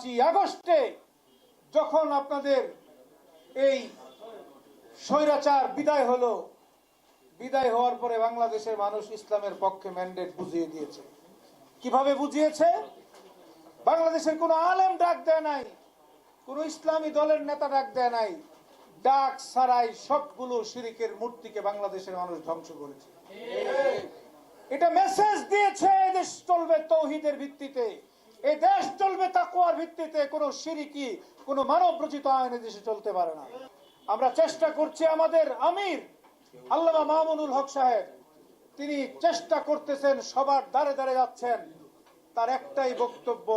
পাঁচই আগস্টে যখন আপনাদের এই স্বৈরাচার বিদায় হলো বিদায় হওয়ার পরে বাংলাদেশের মানুষ ইসলামের পক্ষে ম্যান্ডেট বুঝিয়ে দিয়েছে। কীভাবে বুঝিয়েছে? বাংলাদেশের কোনো আলেম ডাক দেয় নাই কোন ইসলামী দলের নেতা ডাক দেয় নাই ডাক সারাই সবগুলো শিরিকের মূর্তিকে বাংলাদেশের মানুষ ধ্বংস করেছে। এটা মেসেজ দিয়েছে দেশ চলবে তৌহিদের ভিত্তিতে। এই দেশ চলবে তাকুয়ার ভিত্তিতে কোনো সিরিকি কোনো মানব রচিত আইন দেশে চলতে পারে না। আমরা চেষ্টা করছি আমাদের আমির আল্লামা মামুনুল হক সাহেব। তিনি চেষ্টা করতেছেন সবার দ্বারে দ্বারে যাচ্ছেন। তার একটাই বক্তব্য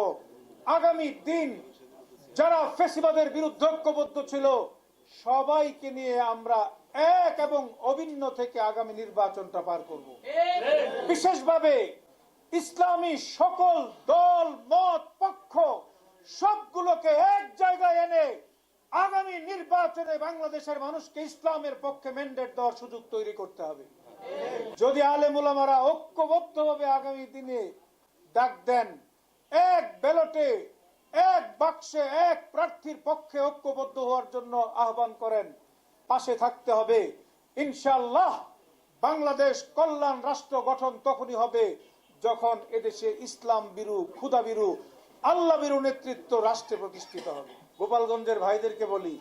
আগামী দিন যারা ফেসিবাদের বিরুদ্ধে ঐক্যবদ্ধ ছিল সবাইকে নিয়ে আমরা এক এবং অভিন্ন থেকে আগামী নির্বাচনটা পার করব। বিশেষভাবে ইসলামী সকল দল, মত, পক্ষ সবগুলোকে এক জায়গায় এনে আগামী নির্বাচনে বাংলাদেশের মানুষকে ইসলামের পক্ষে ম্যান্ডেট দেওয়ার সুযোগ তৈরি করতে হবে। যদি আলেমুলামারা ঐক্যবদ্ধভাবে আগামী দিনে ডাক দেন, এক ব্যালটে, এক বাক্সে, এক প্রার্থীর পক্ষে ঐক্যবদ্ধ হওয়ার জন্য আহ্বান করেন, পাশে থাকতে হবে। ইনশাল্লাহ বাংলাদেশ কল্যাণ রাষ্ট্র গঠন তখনই হবে যখন এদেশে ইসলাম বিরু ক্ষুদা বিরু আল্লাহ বিরু নেতৃত্ব রাষ্ট্রে প্রতিষ্ঠিত হবে। গোপালগঞ্জের ভাইদেরকে বলি,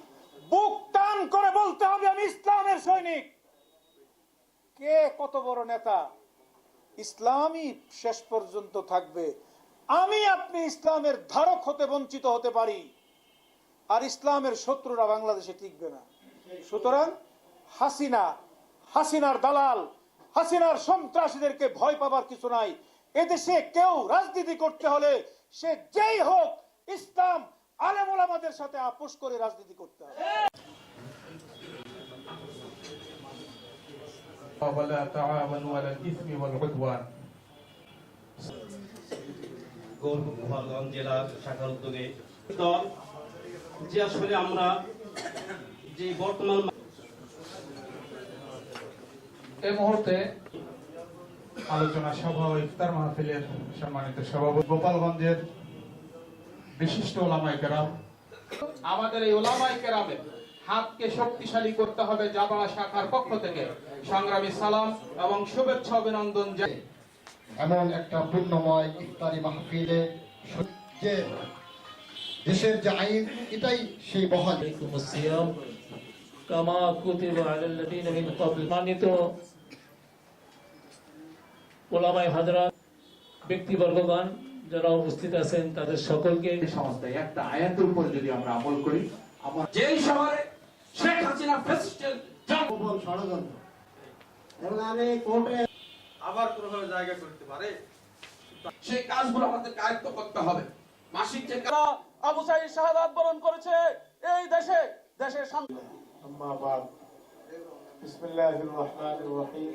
বুক টান করে বলতে হবে আমি ইসলামের সৈনিক। কে কত বড় নেতা? ইসলামই শেষ পর্যন্ত থাকবে। আমি আপনি ইসলামের ধারক হতে বঞ্চিত হতে পারি। আর ইসলামের শত্রুরা বাংলাদেশে টিকবে না। সুতরাং হাসিনা, হাসিনার দালাল, হাসিনার সন্ত্রাসীদেরকে ভয় পাবার কিছু নাই। এদেশে কেউ রাজনীতি করতে হলে সে যেই হোক ইসলাম আলেমুল আমাদের সাথে আপোষ করে রাজনীতি করতে হবে ولا تعاونوا على الإثم والعدوان গোপালগঞ্জ জেলার শাখার উদ্যোগে দল যে আসলে আমরা যে বর্তমান এই মুহূর্তে আলোচনা সভা ও ইফতার মাহফিলের সম্মানিত সভাপতি গোপালগঞ্জের বিশিষ্ট ওলামায় কেরাম। আমাদের এই ওলামায় কেরামের হাতকে শক্তিশালী করতে হবে জাবা শাখার পক্ষ থেকে। সংগ্রামী সালাম এবং শুভেচ্ছা অভিনন্দন জানাই। এমন একটা পূর্ণময় ইফতারি মাহফিলে যে দেশের যে আইন এটাই সেই বহাল। কামা কুতিব আলাল্লাযীনা মিন ক্বাবল মানিত ওলামাই হাজরা ব্যক্তিবর্গগণ যারা উপস্থিত আছেন তাদের সকলকে সংস্থায় একটা আয়াতের উপর যদি আমরা আমল করি আমার যেই শহরে শেখ হাসিনা ষড়যন্ত্র। এবং আমি কোর্টে আবার কোনোভাবে জায়গা করতে পারে? সেই কাজগুলো আমাদের আয়ত্ত করতে হবে। মাসিক যে আবু সাইদ শাহাদাত বরণ করেছে এই দেশে দেশের শান্তি। আম্মা বাদ। বিসমিল্লাহির রহমানির রহিম।